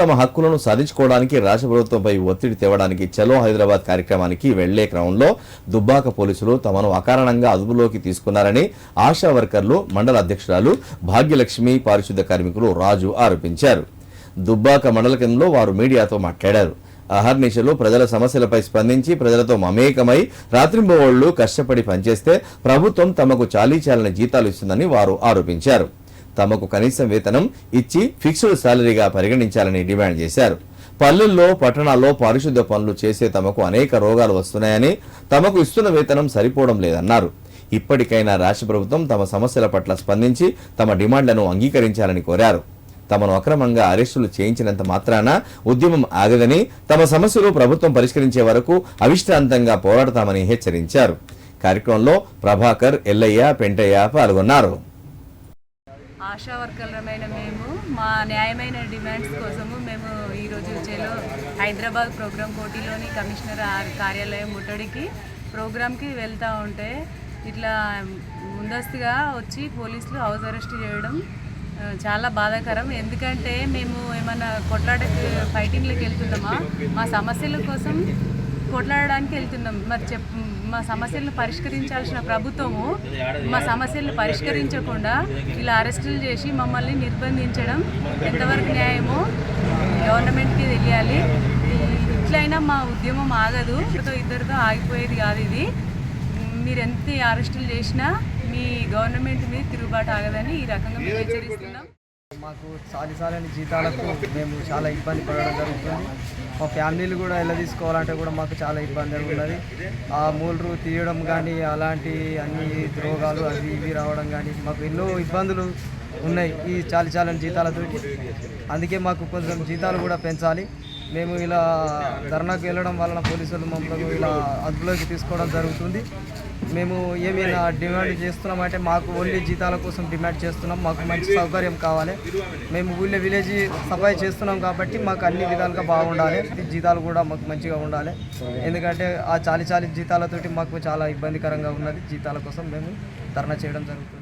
తమ హక్కులను సాధించుకోవడానికి రాష్ట్ర ప్రభుత్వంపై ఒత్తిడి తేవడానికి చలో హైదరాబాద్ కార్యక్రమానికి వెళ్ళే క్రమంలో దుబ్బాక పోలీసులు తమను అకారణంగా అదుపులోకి తీసుకున్నారని ఆశా వర్కర్లు మండల అధ్యక్షురాలు భాగ్యలక్ష్మి పారిశుద్ధ్య కార్మికులు రాజు ఆరోపించారు. దుబ్బాక మండల కేంద్రంలో వారు మీడియాతో మాట్లాడారు. అహర్నిశలు ప్రజల సమస్యలపై స్పందించి ప్రజలతో మమేకమై రాత్రింబవళ్ళు కష్టపడి పనిచేస్తే ప్రభుత్వం తమకు చాలీ చాలని జీతాలు ఇస్తుందని వారు ఆరోపించారు. తమకు కనీస వేతనం ఇచ్చి ఫిక్స్డ్ శాలరీగా పరిగణించాలని డిమాండ్ చేశారు. పల్లెల్లో పట్టణాల్లో పారిశుద్ధ పనులు చేసే తమకు అనేక రోగాలు వస్తున్నాయని తమకు ఇస్తున్న వేతనం సరిపోవడం లేదన్నారు. ఇప్పటికైనా రాష్ట్ర ప్రభుత్వం తమ సమస్యల పట్ల స్పందించి తమ డిమాండ్లను అంగీకరించాలని కోరారు. తమను అక్రమంగా అరెస్టులు చేయించినంత మాత్రాన ఉద్యమం ఆగదని తమ సమస్యలు ప్రభుత్వం పరిష్కరించే వరకు అవిష్టాంతంగా పోరాడతామని హెచ్చరించారు. కార్యక్రమంలో ప్రభాకర్ ఎల్లయ్య పెంటయ్య పాల్గొన్నారు. ఆశా వర్కర్లమైన మేము. మా న్యాయమైన డిమాండ్స్ కోసము మేము ఈరోజు చెలో హైదరాబాద్ ప్రోగ్రామ్ కోటిలోని కమిషనర్ కార్యాలయం ముట్టడికి ప్రోగ్రామ్కి వెళ్తూ ఉంటే ఇట్లా ముందస్తుగా వచ్చి పోలీసులు హౌస్ అరెస్ట్ చేయడం చాలా బాధాకరం. ఎందుకంటే మేము ఏమన్నా కొట్లాటకి ఫైటింగ్లకు వెళ్తున్నామా? మా సమస్యల కోసం కొట్లాడడానికి వెళ్తున్నాం. మరి చెప్ మా సమస్యలను పరిష్కరించాల్సిన ప్రభుత్వము మా సమస్యలను పరిష్కరించకుండా ఇలా అరెస్టులు చేసి మమ్మల్ని నిర్బంధించడం ఎంతవరకు న్యాయమో గవర్నమెంట్కి తెలియాలి. ఇట్లయినా మా ఉద్యమం ఆగదు. ఇద్దరితో ఇద్దరితో ఆగిపోయేది కాదు ఇది. మీరు ఎంత అరెస్టులు చేసినా మీ గవర్నమెంట్ మీద తిరుగుబాటు ఆగదని ఈ రకంగా మేము హెచ్చరిస్తున్నాం. మాకు సాలిసాలని జీతాలకు మేము చాలా ఇబ్బంది పడడం జరుగుతుంది. మా ఫ్యామిలీలు కూడా ఎలా తీసుకోవాలంటే కూడా మాకు చాలా ఇబ్బంది ఉన్నది. ఆ మూలరు తీయడం కానీ అలాంటి అన్ని రోగాలు అవి ఇవి రావడం కానీ మాకు ఎన్నో ఇబ్బందులు ఉన్నాయి ఈ చాలి చాలని జీతాలతోటి. అందుకే మాకు కొంచెం జీతాలు కూడా పెంచాలి. మేము ఇలా ధర్నాకు వెళ్ళడం వలన పోలీసులు మమ్మల్ని ఇలా అదుపులోకి తీసుకోవడం జరుగుతుంది. మేము ఏమైనా డిమాండ్ చేస్తున్నామంటే మాకు ఓన్లీ జీతాల కోసం డిమాండ్ చేస్తున్నాం. మాకు మంచి సౌకర్యం కావాలి. మేము ఊళ్ళో విలేజ్ సఫాయి చేస్తున్నాం కాబట్టి మాకు అన్ని విధాలుగా బాగుండాలి. ఈ జీతాలు కూడా మాకు మంచిగా ఉండాలి. ఎందుకంటే ఆ చాలి చాలి జీతాలతోటి మాకు చాలా ఇబ్బందికరంగా ఉన్నది. జీతాల కోసం మేము ధర్నా చేయడం జరుగుతుంది.